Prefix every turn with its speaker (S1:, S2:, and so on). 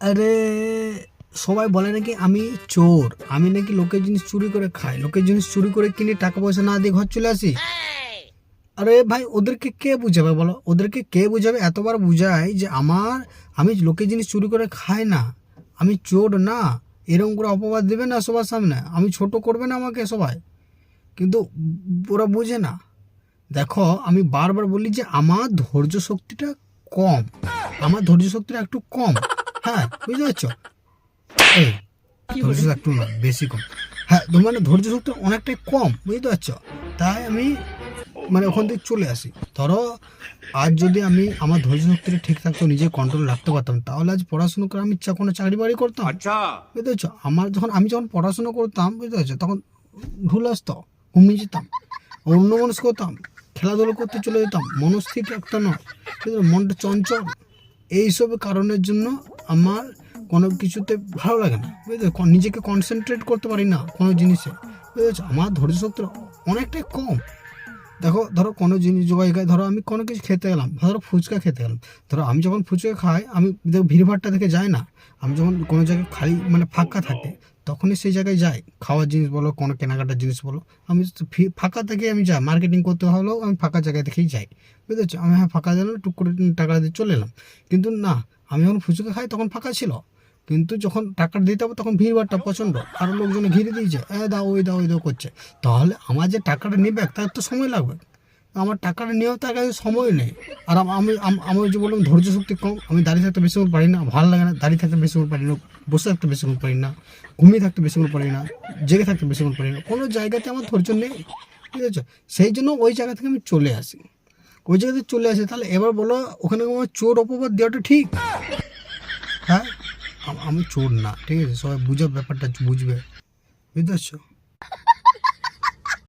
S1: আরে, সবাই বলে নাকি আমি চোর। আমি নাকি লোকের জিনিস চুরি করে খাই। লোকের জিনিস চুরি করে কিনে টাকা পয়সা না দিয়ে ঘর চলে আসি? আরে ভাই, ওদেরকে কে বুঝাবে বলো? ওদেরকে কে বুঝাবে? এতবার বুঝাই যে আমার, আমি লোকের জিনিস চুরি করে খাই না। আমি চোর না। এরকম করে অপবাদ দেবে না সবার সামনে। আমি ছোট করবে না আমাকে সবাই। কিন্তু ওরা বুঝে না। দেখো, আমি বারবার বলি যে আমার ধৈর্য শক্তিটা কম। আমার ধৈর্য শক্তিটা একটু কম। হ্যাঁ বুঝতে পারছ? এই ধৈর্য শক্তি একটু না বেশি কম। হ্যাঁ তো মানে ধৈর্য শক্তি অনেকটাই কম বুঝতে পারছ? তাই আমি মানে ওখান থেকে চলে আসি। ধরো আজ যদি আমি আমার ধৈর্য শক্তিটা ঠিক থাকতো নিজে কন্ট্রোল রাখতে পারতাম তাহলে আজ পড়াশুনো করে আমি চা- কোনো চাকরি বাড়ি করতাম। বুঝতে পারছ? আমার যখন আমি যখন পড়াশোনা করতাম বুঝতে পারছ? তখন ভুল আসতো ঘুমিয়ে যেতাম অন্য মানুষ করতাম খেলাধুলো করতে চলে যেতাম মনস্থির রাখতাম না বুঝতে পারছ? মনটা চঞ্চল। এইসব কারণের জন্য আমার কোনো কিছুতে ভালো লাগে না বুঝতে নিজেকে কনসেন্ট্রেট করতে পারি না কোনো জিনিসে বুঝতে? আমার ধৈর্য শক্তি অনেকটাই কম। দেখো, ধরো কোনো জিনিস জায়গায় ধরো আমি কোনো কিছু খেতে গেলাম ধরো ফুচকা খেতে গেলাম ধরো আমি যখন ফুচকা খাই, আমি দেখো ভিড়ভাড়টা দেখে যাই না। আমি যখন কোনো জায়গায় খালি মানে ফাঁকা থাকে, তখনই সেই জায়গায় যাই। খাওয়ার জিনিস বলো, কোনো কেনাকাটার জিনিস বলো, আমি ফাঁকা থেকে আমি যাই। মার্কেটিং করতে হলেও আমি ফাঁকা জায়গায় থেকেই যাই বুঝতে পারছ আমি হ্যাঁ ফাঁকা গেলাম টুক করে টাকা দিয়ে চলে এলাম। কিন্তু না আমি যখন ফুচকা খাই তখন ফাঁকা ছিল। কিন্তু যখন টাকা দিতে হবে তখন ভিড়ভাড়টা প্রচণ্ড। আরও লোকজন ঘিরে দিয়েছে, এ দাও, ওই দাও ওই দাও করছে। তাহলে আমার যে টাকাটা নেবে, তার তো সময় লাগবে। আমার টাকাটা নিয়েও তার কাছে সময় নেই। আর আমি আমি যে বললাম, ধৈর্য শক্তি কম। আমি দাঁড়িয়ে থাকতে বেশিক্ষণ পারি না, ভালো লাগে না। দাঁড়িয়ে থাকতে বেশি বেশিক্ষণ পারি না, বসে থাকতে বেশিক্ষণ পারি না, ঘুমিয়ে থাকতে বেশিক্ষণ পারি না, জেগে থাকতে বেশিক্ষণ পারি না। কোনো জায়গাতে আমার ধৈর্য নেই ঠিক আছে সেই জন্য ওই জায়গা থেকে আমি চলে আসি। ওই জায়গাতে চলে আসে, তাহলে এবার বলো ওখানে আমার চোর অপবাদ দেওয়াটা ঠিক? হ্যাঁ? আম- চোর না, ঠিক আছে? সবাই বুঝে ব্যাপারটা বুঝবে। বুঝতে পারছ?